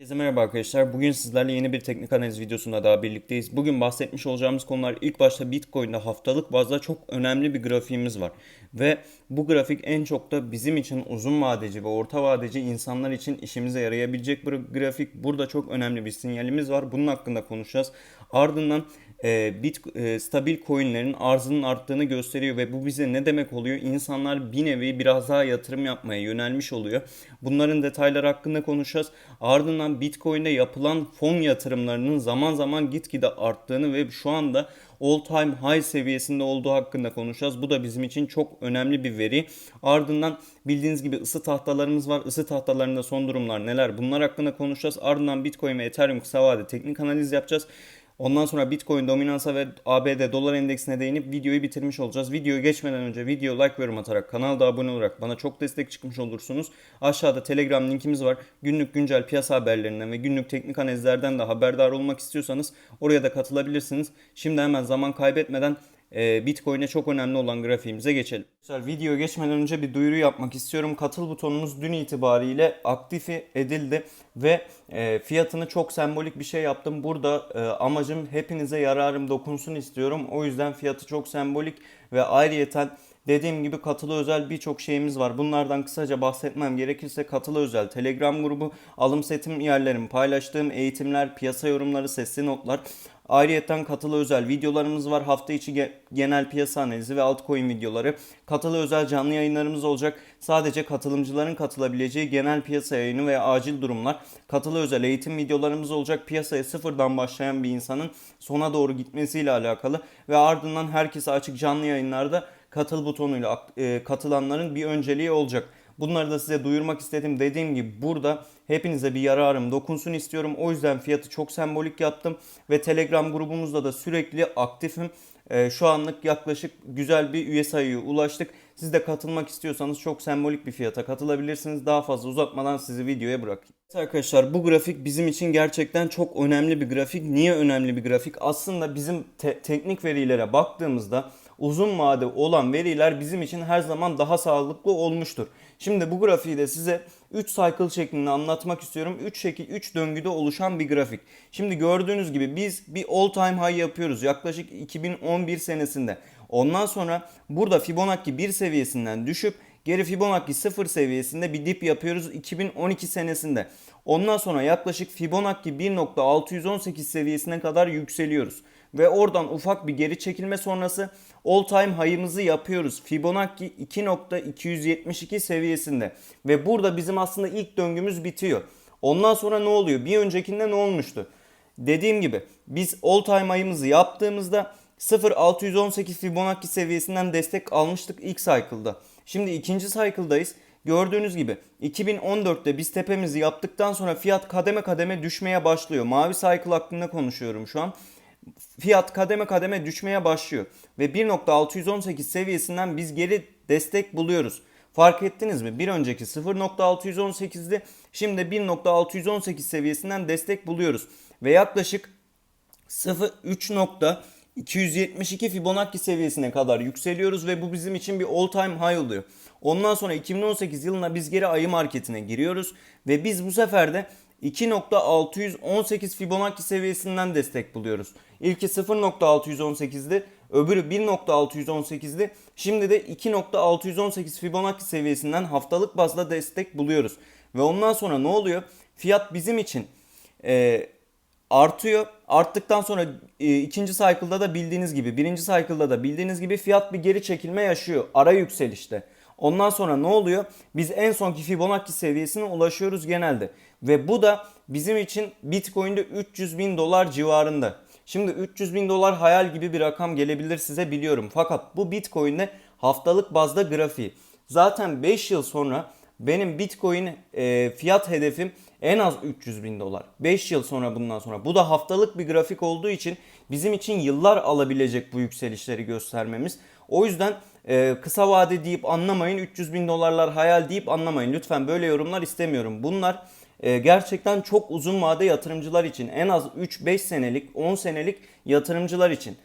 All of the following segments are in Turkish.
Herkese merhaba arkadaşlar. Bugün sizlerle yeni bir teknik analiz videosunda daha birlikteyiz. Bugün bahsetmiş olacağımız konular ilk başta Bitcoin'de haftalık bazda çok önemli bir grafiğimiz var. Ve bu grafik en çok da bizim için uzun vadeci ve orta vadeci insanlar için işimize yarayabilecek bir grafik. Burada çok önemli bir sinyalimiz var. Bunun hakkında konuşacağız. Ardından e, bit e, stabil coinlerin arzının arttığını gösteriyor ve bu bize ne demek oluyor? İnsanlar bir nevi biraz daha yatırım yapmaya yönelmiş oluyor. Bunların detayları hakkında konuşacağız. Ardından Bitcoin'de yapılan fon yatırımlarının zaman zaman gitgide arttığını ve şu anda all time high seviyesinde olduğu hakkında konuşacağız. Bu da bizim için çok önemli bir veri. Ardından bildiğiniz gibi ısı tahtalarımız var. Isı tahtalarında son durumlar neler? Bunlar hakkında konuşacağız. Ardından Bitcoin ve Ethereum kısa vade teknik analiz yapacağız. Ondan sonra Bitcoin dominansa ve ABD dolar endeksine değinip videoyu bitirmiş olacağız. Videoya geçmeden önce video like ve yorum atarak kanalda abone olarak bana çok destek çıkmış olursunuz. Aşağıda Telegram linkimiz var. Günlük güncel piyasa haberlerinden ve günlük teknik analizlerden de haberdar olmak istiyorsanız oraya da katılabilirsiniz. Şimdi hemen zaman kaybetmeden e, Bitcoin'e çok önemli olan grafiğimize geçelim. Video geçmeden önce bir duyuru yapmak istiyorum. Katıl butonumuz dün itibariyle aktifi edildi ve e, fiyatını çok sembolik bir şey yaptım. Burada e, amacım hepinize yararım dokunsun istiyorum. O yüzden fiyatı çok sembolik ve ayrıyeten Dediğim gibi katılı özel birçok şeyimiz var. Bunlardan kısaca bahsetmem gerekirse katılı özel Telegram grubu, alım setim yerlerim, paylaştığım eğitimler, piyasa yorumları, sesli notlar. Ayrıyeten katılı özel videolarımız var. Hafta içi ge- genel piyasa analizi ve altcoin videoları. Katılı özel canlı yayınlarımız olacak. Sadece katılımcıların katılabileceği genel piyasa yayını veya acil durumlar. Katılı özel eğitim videolarımız olacak. Piyasaya sıfırdan başlayan bir insanın sona doğru gitmesiyle alakalı ve ardından herkese açık canlı yayınlarda katıl butonuyla e, katılanların bir önceliği olacak. Bunları da size duyurmak istedim. Dediğim gibi burada hepinize bir yararım dokunsun istiyorum. O yüzden fiyatı çok sembolik yaptım ve Telegram grubumuzda da sürekli aktifim. Ee, şu anlık yaklaşık güzel bir üye sayıya ulaştık. Siz de katılmak istiyorsanız çok sembolik bir fiyata katılabilirsiniz. Daha fazla uzatmadan sizi videoya bırakayım. Evet Arkadaşlar bu grafik bizim için gerçekten çok önemli bir grafik. Niye önemli bir grafik? Aslında bizim te- teknik verilere baktığımızda uzun vade olan veriler bizim için her zaman daha sağlıklı olmuştur. Şimdi bu grafiği de size 3 cycle şeklinde anlatmak istiyorum. 3 şekil 3 döngüde oluşan bir grafik. Şimdi gördüğünüz gibi biz bir all time high yapıyoruz yaklaşık 2011 senesinde. Ondan sonra burada Fibonacci 1 seviyesinden düşüp geri Fibonacci 0 seviyesinde bir dip yapıyoruz 2012 senesinde. Ondan sonra yaklaşık Fibonacci 1.618 seviyesine kadar yükseliyoruz ve oradan ufak bir geri çekilme sonrası all time high'ımızı yapıyoruz. Fibonacci 2.272 seviyesinde ve burada bizim aslında ilk döngümüz bitiyor. Ondan sonra ne oluyor? Bir öncekinde ne olmuştu? Dediğim gibi biz all time high'ımızı yaptığımızda 0.618 Fibonacci seviyesinden destek almıştık ilk cycle'da. Şimdi ikinci cycle'dayız. Gördüğünüz gibi 2014'te biz tepemizi yaptıktan sonra fiyat kademe kademe düşmeye başlıyor. Mavi cycle hakkında konuşuyorum şu an fiyat kademe kademe düşmeye başlıyor. Ve 1.618 seviyesinden biz geri destek buluyoruz. Fark ettiniz mi? Bir önceki 0.618'di. Şimdi 1.618 seviyesinden destek buluyoruz. Ve yaklaşık 0.3.272 Fibonacci seviyesine kadar yükseliyoruz ve bu bizim için bir all time high oluyor. Ondan sonra 2018 yılına biz geri ayı marketine giriyoruz ve biz bu sefer de 2.618 Fibonacci seviyesinden destek buluyoruz. İlki 0.618'di, öbürü 1.618'di. Şimdi de 2.618 Fibonacci seviyesinden haftalık bazda destek buluyoruz. Ve ondan sonra ne oluyor? Fiyat bizim için e, artıyor. Arttıktan sonra e, ikinci cycle'da da bildiğiniz gibi, birinci cycle'da da bildiğiniz gibi fiyat bir geri çekilme yaşıyor. Ara yükselişte. Ondan sonra ne oluyor? Biz en sonki Fibonacci seviyesine ulaşıyoruz genelde. Ve bu da bizim için Bitcoin'de 300 bin dolar civarında. Şimdi 300 bin dolar hayal gibi bir rakam gelebilir size biliyorum. Fakat bu Bitcoin'de haftalık bazda grafiği. Zaten 5 yıl sonra benim Bitcoin e, fiyat hedefim en az 300 bin dolar. 5 yıl sonra bundan sonra. Bu da haftalık bir grafik olduğu için bizim için yıllar alabilecek bu yükselişleri göstermemiz. O yüzden e, kısa vade deyip anlamayın 300 bin dolarlar hayal deyip anlamayın. Lütfen böyle yorumlar istemiyorum. Bunlar e, gerçekten çok uzun vade yatırımcılar için en az 3-5 senelik 10 senelik yatırımcılar için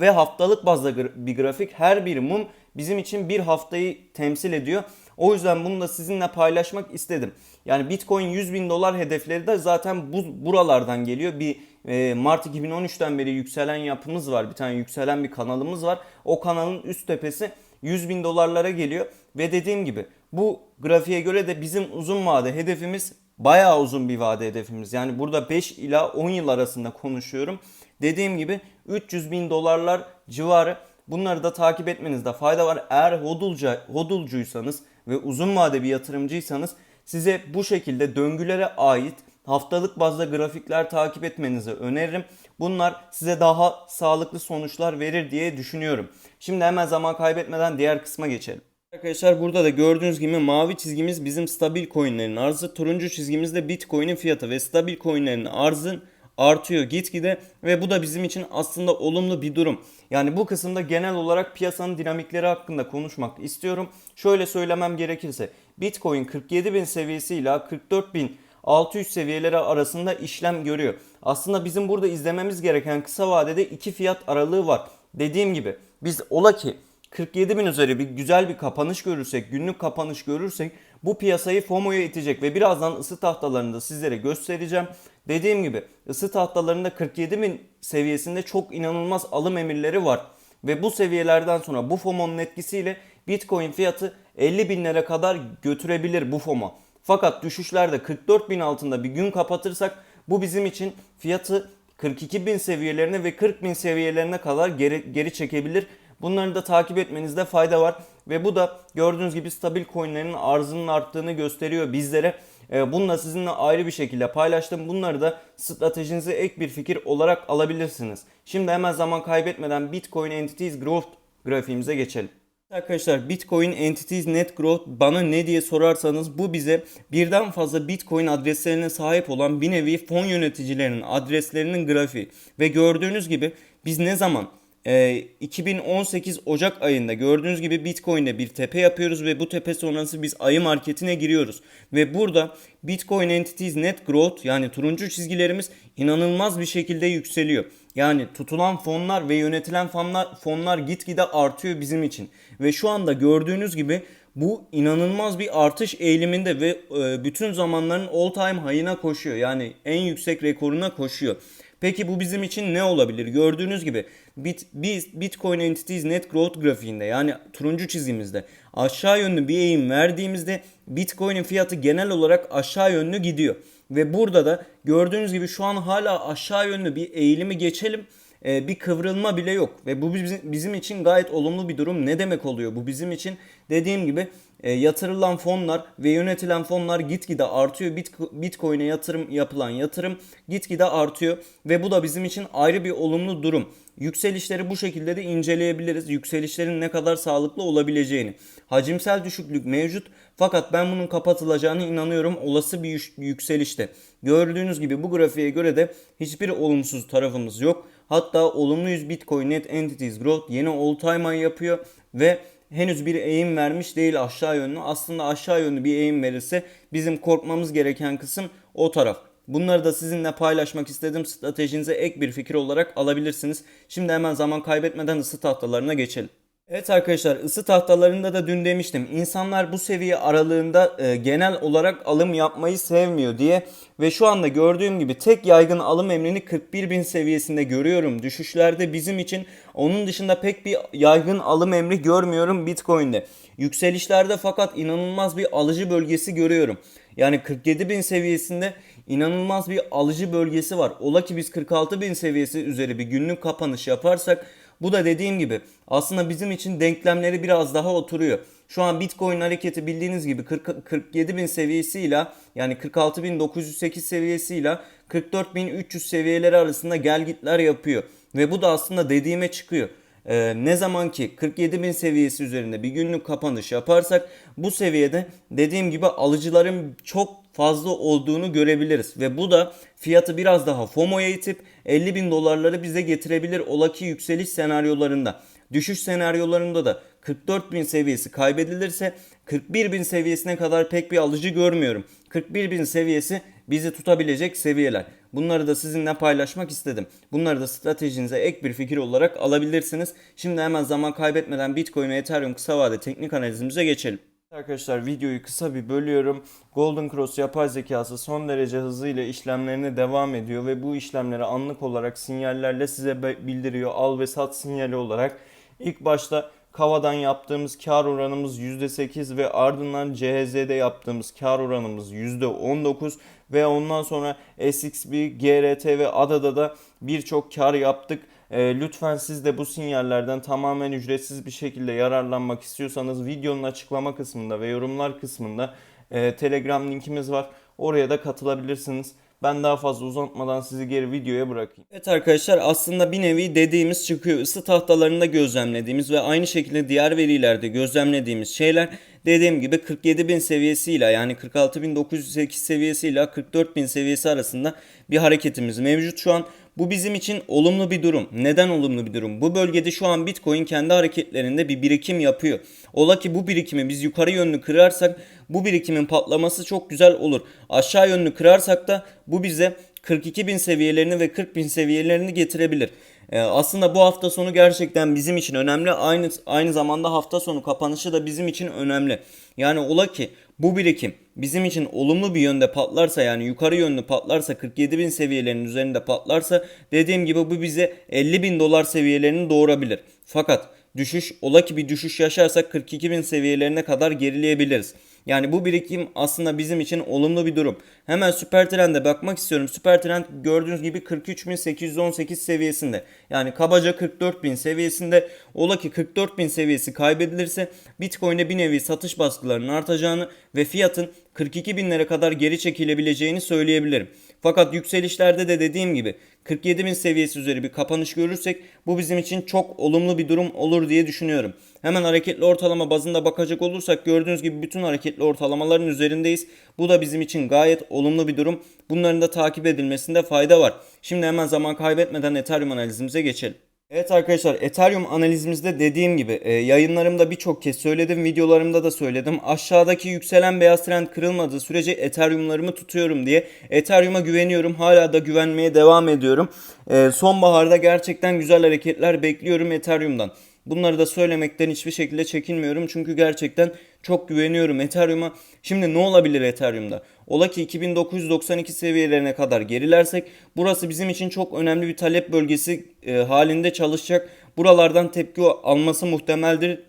ve haftalık bazda bir grafik her bir mum bizim için bir haftayı temsil ediyor. O yüzden bunu da sizinle paylaşmak istedim. Yani Bitcoin 100 bin dolar hedefleri de zaten bu buralardan geliyor. Bir e, Mart 2013'ten beri yükselen yapımız var. Bir tane yükselen bir kanalımız var. O kanalın üst tepesi 100 bin dolarlara geliyor. Ve dediğim gibi bu grafiğe göre de bizim uzun vade hedefimiz bayağı uzun bir vade hedefimiz. Yani burada 5 ila 10 yıl arasında konuşuyorum. Dediğim gibi 300 bin dolarlar civarı bunları da takip etmenizde fayda var. Eğer hodulca, hodulcuysanız ve uzun vade bir yatırımcıysanız size bu şekilde döngülere ait haftalık bazda grafikler takip etmenizi öneririm. Bunlar size daha sağlıklı sonuçlar verir diye düşünüyorum. Şimdi hemen zaman kaybetmeden diğer kısma geçelim. Arkadaşlar burada da gördüğünüz gibi mavi çizgimiz bizim stabil coinlerin arzı. Turuncu çizgimiz de Bitcoin'in fiyatı ve stabil coinlerin arzın artıyor gitgide ve bu da bizim için aslında olumlu bir durum. Yani bu kısımda genel olarak piyasanın dinamikleri hakkında konuşmak istiyorum. Şöyle söylemem gerekirse Bitcoin 47 bin seviyesiyle 44 bin 600 seviyeleri arasında işlem görüyor. Aslında bizim burada izlememiz gereken kısa vadede iki fiyat aralığı var. Dediğim gibi biz ola ki 47 bin üzeri bir güzel bir kapanış görürsek, günlük kapanış görürsek bu piyasayı FOMO'ya itecek ve birazdan ısı tahtalarında sizlere göstereceğim. Dediğim gibi ısı tahtalarında 47 bin seviyesinde çok inanılmaz alım emirleri var. Ve bu seviyelerden sonra bu FOMO'nun etkisiyle Bitcoin fiyatı 50 binlere kadar götürebilir bu FOMO. Fakat düşüşlerde 44 bin altında bir gün kapatırsak bu bizim için fiyatı 42 bin seviyelerine ve 40 bin seviyelerine kadar geri, geri çekebilir. Bunları da takip etmenizde fayda var. Ve bu da gördüğünüz gibi stabil coinlerin arzının arttığını gösteriyor bizlere. Ee, Bunu da sizinle ayrı bir şekilde paylaştım. Bunları da stratejinize ek bir fikir olarak alabilirsiniz. Şimdi hemen zaman kaybetmeden Bitcoin Entities Growth grafiğimize geçelim. Arkadaşlar Bitcoin Entities Net Growth bana ne diye sorarsanız bu bize birden fazla Bitcoin adreslerine sahip olan bir nevi fon yöneticilerinin adreslerinin grafiği. Ve gördüğünüz gibi biz ne zaman e, 2018 Ocak ayında gördüğünüz gibi Bitcoin'de bir tepe yapıyoruz ve bu tepe sonrası biz ayı marketine giriyoruz. Ve burada Bitcoin Entities Net Growth yani turuncu çizgilerimiz inanılmaz bir şekilde yükseliyor. Yani tutulan fonlar ve yönetilen fonlar, fonlar gitgide artıyor bizim için. Ve şu anda gördüğünüz gibi bu inanılmaz bir artış eğiliminde ve e, bütün zamanların all time high'ına koşuyor. Yani en yüksek rekoruna koşuyor. Peki bu bizim için ne olabilir? Gördüğünüz gibi Bit, biz Bitcoin Entities Net Growth grafiğinde yani turuncu çizgimizde aşağı yönlü bir eğim verdiğimizde Bitcoin'in fiyatı genel olarak aşağı yönlü gidiyor. Ve burada da gördüğünüz gibi şu an hala aşağı yönlü bir eğilimi geçelim bir kıvrılma bile yok. Ve bu bizim için gayet olumlu bir durum. Ne demek oluyor? Bu bizim için dediğim gibi e, yatırılan fonlar ve yönetilen fonlar gitgide artıyor. Bitcoin'e yatırım yapılan yatırım gitgide artıyor ve bu da bizim için ayrı bir olumlu durum. Yükselişleri bu şekilde de inceleyebiliriz. Yükselişlerin ne kadar sağlıklı olabileceğini. Hacimsel düşüklük mevcut fakat ben bunun kapatılacağını inanıyorum olası bir yükselişte. Gördüğünüz gibi bu grafiğe göre de hiçbir olumsuz tarafımız yok. Hatta olumlu 100 Bitcoin Net Entities Growth yeni all time high yapıyor ve henüz bir eğim vermiş değil aşağı yönlü. Aslında aşağı yönlü bir eğim verirse bizim korkmamız gereken kısım o taraf. Bunları da sizinle paylaşmak istedim. Stratejinize ek bir fikir olarak alabilirsiniz. Şimdi hemen zaman kaybetmeden ısı tahtalarına geçelim. Evet arkadaşlar ısı tahtalarında da dün demiştim. İnsanlar bu seviye aralığında e, genel olarak alım yapmayı sevmiyor diye. Ve şu anda gördüğüm gibi tek yaygın alım emrini 41 bin seviyesinde görüyorum. Düşüşlerde bizim için onun dışında pek bir yaygın alım emri görmüyorum Bitcoin'de. Yükselişlerde fakat inanılmaz bir alıcı bölgesi görüyorum. Yani 47 bin seviyesinde inanılmaz bir alıcı bölgesi var. Ola ki biz 46 bin seviyesi üzeri bir günlük kapanış yaparsak bu da dediğim gibi aslında bizim için denklemleri biraz daha oturuyor. Şu an Bitcoin hareketi bildiğiniz gibi 40, 47 bin seviyesiyle yani 46.908 seviyesiyle 44.300 seviyeleri arasında gelgitler yapıyor. Ve bu da aslında dediğime çıkıyor. Ee, ne zaman ki 47 bin seviyesi üzerinde bir günlük kapanış yaparsak bu seviyede dediğim gibi alıcıların çok fazla olduğunu görebiliriz. Ve bu da fiyatı biraz daha FOMO'ya itip 50 bin dolarları bize getirebilir ola ki yükseliş senaryolarında. Düşüş senaryolarında da 44 bin seviyesi kaybedilirse 41 bin seviyesine kadar pek bir alıcı görmüyorum. 41 bin seviyesi bizi tutabilecek seviyeler. Bunları da sizinle paylaşmak istedim. Bunları da stratejinize ek bir fikir olarak alabilirsiniz. Şimdi hemen zaman kaybetmeden Bitcoin ve Ethereum kısa vade teknik analizimize geçelim. Arkadaşlar videoyu kısa bir bölüyorum. Golden Cross yapay zekası son derece hızıyla işlemlerine devam ediyor ve bu işlemleri anlık olarak sinyallerle size bildiriyor. Al ve sat sinyali olarak. İlk başta Kava'dan yaptığımız kar oranımız %8 ve ardından CHZ'de yaptığımız kar oranımız %19 ve ondan sonra SXB, GRT ve ADA'da da birçok kar yaptık. E, lütfen siz de bu sinyallerden tamamen ücretsiz bir şekilde yararlanmak istiyorsanız videonun açıklama kısmında ve yorumlar kısmında e, Telegram linkimiz var. Oraya da katılabilirsiniz. Ben daha fazla uzatmadan sizi geri videoya bırakayım. Evet arkadaşlar aslında bir nevi dediğimiz çıkıyor. Isı tahtalarında gözlemlediğimiz ve aynı şekilde diğer verilerde gözlemlediğimiz şeyler dediğim gibi 47.000 seviyesiyle yani 46.908 seviyesiyle 44.000 seviyesi arasında bir hareketimiz mevcut şu an. Bu bizim için olumlu bir durum. Neden olumlu bir durum? Bu bölgede şu an Bitcoin kendi hareketlerinde bir birikim yapıyor. Ola ki bu birikimi biz yukarı yönlü kırarsak bu birikimin patlaması çok güzel olur. Aşağı yönlü kırarsak da bu bize 42.000 seviyelerini ve 40.000 seviyelerini getirebilir. Ee, aslında bu hafta sonu gerçekten bizim için önemli. Aynı aynı zamanda hafta sonu kapanışı da bizim için önemli. Yani ola ki bu birikim bizim için olumlu bir yönde patlarsa yani yukarı yönlü patlarsa 47.000 seviyelerinin üzerinde patlarsa dediğim gibi bu bize 50.000 dolar seviyelerini doğurabilir. Fakat düşüş ola ki bir düşüş yaşarsak 42.000 seviyelerine kadar gerileyebiliriz. Yani bu birikim aslında bizim için olumlu bir durum. Hemen süper trende bakmak istiyorum. Süper trend gördüğünüz gibi 43.818 seviyesinde. Yani kabaca 44.000 seviyesinde. Ola ki 44.000 seviyesi kaybedilirse Bitcoin'e bir nevi satış baskılarının artacağını ve fiyatın 42 binlere kadar geri çekilebileceğini söyleyebilirim. Fakat yükselişlerde de dediğim gibi 47 bin seviyesi üzeri bir kapanış görürsek bu bizim için çok olumlu bir durum olur diye düşünüyorum. Hemen hareketli ortalama bazında bakacak olursak gördüğünüz gibi bütün hareketli ortalamaların üzerindeyiz. Bu da bizim için gayet olumlu bir durum. Bunların da takip edilmesinde fayda var. Şimdi hemen zaman kaybetmeden Ethereum analizimize geçelim. Evet arkadaşlar Ethereum analizimizde dediğim gibi e, yayınlarımda birçok kez söyledim videolarımda da söyledim. Aşağıdaki yükselen beyaz trend kırılmadığı sürece Ethereum'larımı tutuyorum diye. Ethereum'a güveniyorum hala da güvenmeye devam ediyorum. E, sonbaharda gerçekten güzel hareketler bekliyorum Ethereum'dan. Bunları da söylemekten hiçbir şekilde çekinmiyorum çünkü gerçekten çok güveniyorum Ethereum'a. Şimdi ne olabilir Ethereum'da? Ola ki 2992 seviyelerine kadar gerilersek burası bizim için çok önemli bir talep bölgesi e, halinde çalışacak. Buralardan tepki alması muhtemeldir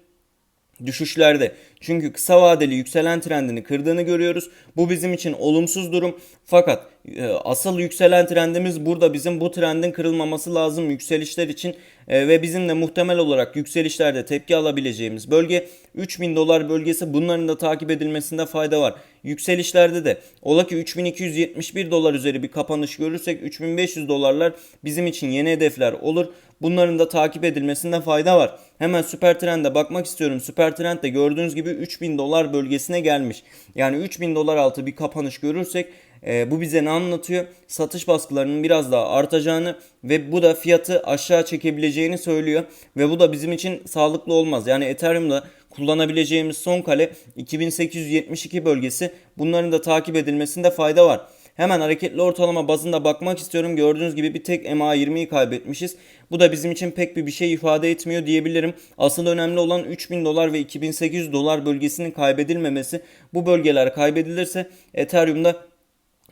düşüşlerde. Çünkü kısa vadeli yükselen trendini kırdığını görüyoruz. Bu bizim için olumsuz durum. Fakat e, asıl yükselen trendimiz burada bizim bu trendin kırılmaması lazım yükselişler için E, ve bizim de muhtemel olarak yükselişlerde tepki alabileceğimiz bölge 3000 dolar bölgesi bunların da takip edilmesinde fayda var. Yükselişlerde de ola ki 3271 dolar üzeri bir kapanış görürsek 3500 dolarlar bizim için yeni hedefler olur. Bunların da takip edilmesinde fayda var. Hemen süper trende bakmak istiyorum. Süper trend de gördüğünüz gibi 3000 dolar bölgesine gelmiş. Yani 3000 dolar altı bir kapanış görürsek e, bu bize ne anlatıyor? Satış baskılarının biraz daha artacağını ve bu da fiyatı aşağı çekebileceğini söylüyor. Ve bu da bizim için sağlıklı olmaz. Yani Ethereum'da kullanabileceğimiz son kale 2872 bölgesi. Bunların da takip edilmesinde fayda var. Hemen hareketli ortalama bazında bakmak istiyorum. Gördüğünüz gibi bir tek MA20'yi kaybetmişiz. Bu da bizim için pek bir bir şey ifade etmiyor diyebilirim. Asıl önemli olan 3000 dolar ve 2800 dolar bölgesinin kaybedilmemesi. Bu bölgeler kaybedilirse Ethereum'da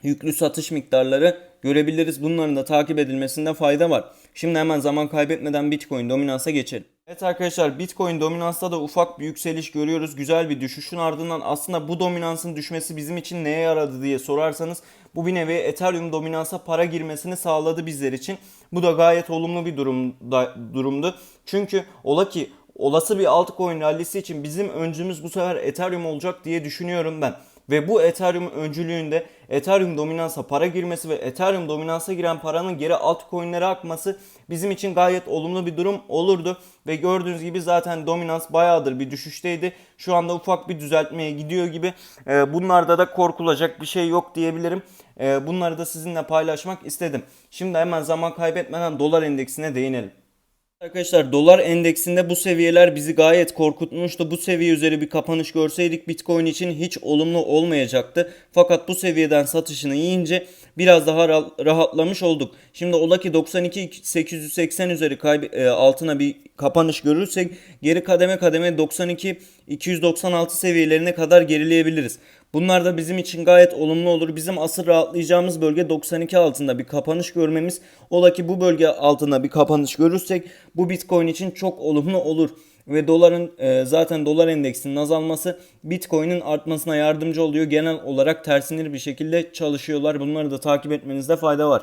yüklü satış miktarları görebiliriz. Bunların da takip edilmesinde fayda var. Şimdi hemen zaman kaybetmeden Bitcoin dominansa geçelim. Evet arkadaşlar Bitcoin dominansta da ufak bir yükseliş görüyoruz. Güzel bir düşüşün ardından aslında bu dominansın düşmesi bizim için neye yaradı diye sorarsanız bu bir nevi Ethereum dominansa para girmesini sağladı bizler için. Bu da gayet olumlu bir durum da, durumdu. Çünkü ola ki olası bir altcoin rallisi için bizim öncümüz bu sefer Ethereum olacak diye düşünüyorum ben. Ve bu Ethereum öncülüğünde Ethereum dominansa para girmesi ve Ethereum dominansa giren paranın geri altcoin'lere akması bizim için gayet olumlu bir durum olurdu. Ve gördüğünüz gibi zaten dominans bayağıdır bir düşüşteydi. Şu anda ufak bir düzeltmeye gidiyor gibi. Ee, bunlarda da korkulacak bir şey yok diyebilirim. Ee, bunları da sizinle paylaşmak istedim. Şimdi hemen zaman kaybetmeden dolar endeksine değinelim. Arkadaşlar dolar endeksinde bu seviyeler bizi gayet korkutmuştu. Bu seviye üzeri bir kapanış görseydik Bitcoin için hiç olumlu olmayacaktı. Fakat bu seviyeden satışını yiyince biraz daha ra- rahatlamış olduk. Şimdi ola ki 92.880 üzeri kayb- e, altına bir kapanış görürsek geri kademe kademe 92.296 seviyelerine kadar gerileyebiliriz. Bunlar da bizim için gayet olumlu olur. Bizim asıl rahatlayacağımız bölge 92 altında bir kapanış görmemiz. Ola ki bu bölge altında bir kapanış görürsek bu Bitcoin için çok olumlu olur. Ve doların e, zaten dolar endeksinin azalması Bitcoin'in artmasına yardımcı oluyor. Genel olarak tersinir bir şekilde çalışıyorlar. Bunları da takip etmenizde fayda var.